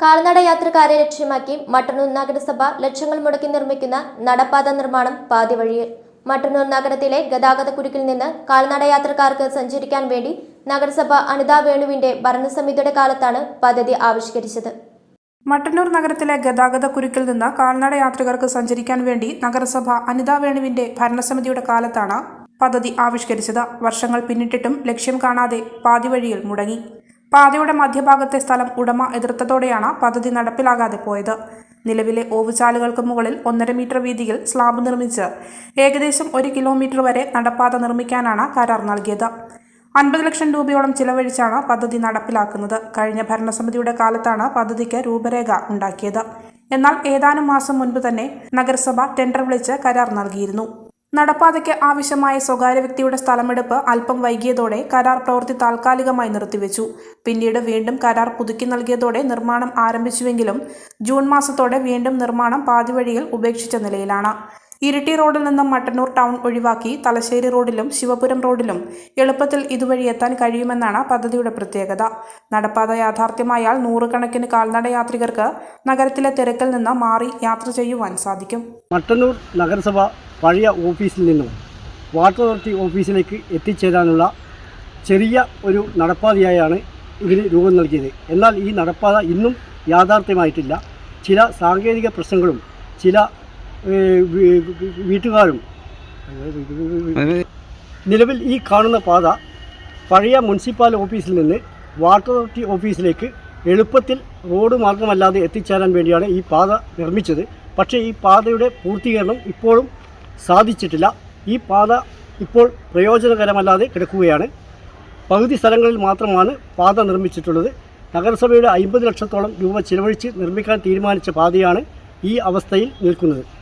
കാൽനട യാത്രക്കാരെ ലക്ഷ്യമാക്കി മട്ടന്നൂർ നഗരസഭ ലക്ഷങ്ങൾ മുടക്കി നിർമ്മിക്കുന്ന നടപ്പാത നിർമ്മാണം പാതി വഴിയിൽ. മട്ടന്നൂർ നഗരത്തിലെ ഗതാഗത കുരുക്കിൽ നിന്ന് കാൽനട യാത്രക്കാർക്ക് സഞ്ചരിക്കാൻ വേണ്ടി നഗരസഭ അനിതാ വേണുവിന്റെ ഭരണസമിതിയുടെ കാലത്താണ് പദ്ധതി ആവിഷ്കരിച്ചത്. മട്ടന്നൂർ നഗരത്തിലെ ഗതാഗത കുരുക്കിൽ നിന്ന് കാൽനട യാത്രികർക്ക് സഞ്ചരിക്കാൻ വേണ്ടി നഗരസഭ അനിതാ വേണുവിന്റെ ഭരണസമിതിയുടെ കാലത്താണ് പദ്ധതി ആവിഷ്കരിച്ചത്. വർഷങ്ങൾ പിന്നിട്ടിട്ടും ലക്ഷ്യം കാണാതെ പാതിവഴിയിൽ മുടങ്ങി. പാതയുടെ മധ്യഭാഗത്തെ സ്ഥലം ഉടമ എതിർത്തതോടെയാണ് പദ്ധതി നടപ്പിലാകാതെ പോയത്. നിലവിലെ ഓവുചാലുകൾക്ക് മുകളിൽ ഒന്നര മീറ്റർ വീതിയിൽ സ്ലാബ് നിർമ്മിച്ച് ഏകദേശം ഒരു കിലോമീറ്റർ വരെ നടപ്പാത നിർമ്മിക്കാനാണ് കരാർ നൽകിയത്. അൻപത് ലക്ഷം രൂപയോളം ചിലവഴിച്ചാണ് പദ്ധതി നടപ്പിലാക്കുന്നത്. കഴിഞ്ഞ ഭരണസമിതിയുടെ കാലത്താണ് പദ്ധതിക്ക് രൂപരേഖ ഉണ്ടാക്കിയത്. എന്നാൽ ഏതാനും മാസം മുൻപ് തന്നെ നഗരസഭ ടെൻഡർ വിളിച്ച് കരാർ നൽകിയിരുന്നു. നടപ്പാതയ്ക്ക് ആവശ്യമായ സ്വകാര്യ വ്യക്തിയുടെ സ്ഥലമെടുപ്പ് അല്പം വൈകിയതോടെ കരാർ പ്രവൃത്തി താൽക്കാലികമായി നിർത്തിവെച്ചു. പിന്നീട് വീണ്ടും കരാർ പുതുക്കി നൽകിയതോടെ നിർമ്മാണം ആരംഭിച്ചുവെങ്കിലും ജൂൺ മാസത്തോടെ വീണ്ടും നിർമ്മാണം പാതിവഴിയിൽ ഉപേക്ഷിച്ച നിലയിലാണ്. ഇരിട്ടി റോഡിൽ നിന്നും മട്ടന്നൂർ ടൗൺ ഒഴിവാക്കി തലശ്ശേരി റോഡിലും ശിവപുരം റോഡിലും എളുപ്പത്തിൽ ഇതുവഴി എത്താൻ കഴിയുമെന്നാണ് പദ്ധതിയുടെ പ്രത്യേകത. നടപ്പാത യാഥാർത്ഥ്യമായാൽ നൂറുകണക്കിന് കാൽനട യാത്രികർക്ക് നഗരത്തിലെ തിരക്കിൽ നിന്ന് മാറി യാത്ര ചെയ്യുവാൻ സാധിക്കും. മട്ടന്നൂർ നഗരസഭ പഴയ ഓഫീസിൽ നിന്നും വാട്ടർ അതോറിറ്റി ഓഫീസിലേക്ക് എത്തിച്ചേരാനുള്ള ചെറിയ ഒരു നടപ്പാതയായാണ് ഇതിന് രൂപം നൽകിയത്. എന്നാൽ ഈ നടപ്പാത ഇന്നും യാഥാർത്ഥ്യമായിട്ടില്ല. ചില സാങ്കേതിക പ്രശ്നങ്ങളും ചില വീട്ടുകാരും നിലവിൽ ഈ കാണുന്ന പാത പഴയ മുനിസിപ്പാൽ ഓഫീസിൽ നിന്ന് വാട്ടർ അതോറിറ്റി ഓഫീസിലേക്ക് എളുപ്പത്തിൽ റോഡ് മാർഗമല്ലാതെ എത്തിച്ചേരാൻ വേണ്ടിയാണ് ഈ പാത നിർമ്മിച്ചത്. പക്ഷേ ഈ പാതയുടെ പൂർത്തീകരണം ഇപ്പോഴും സാധിച്ചിട്ടില്ല. ഈ പാത ഇപ്പോൾ പ്രയോജനകരമല്ലാതെ കിടക്കുകയാണ്. പകുതി സ്ഥലങ്ങളിൽ മാത്രമാണ് പാത നിർമ്മിച്ചിട്ടുള്ളത്. നഗരസഭയുടെ അമ്പത് ലക്ഷത്തോളം രൂപ ചിലവഴിച്ച് നിർമ്മിക്കാൻ തീരുമാനിച്ച പാതയാണ് ഈ അവസ്ഥയിൽ നിൽക്കുന്നത്.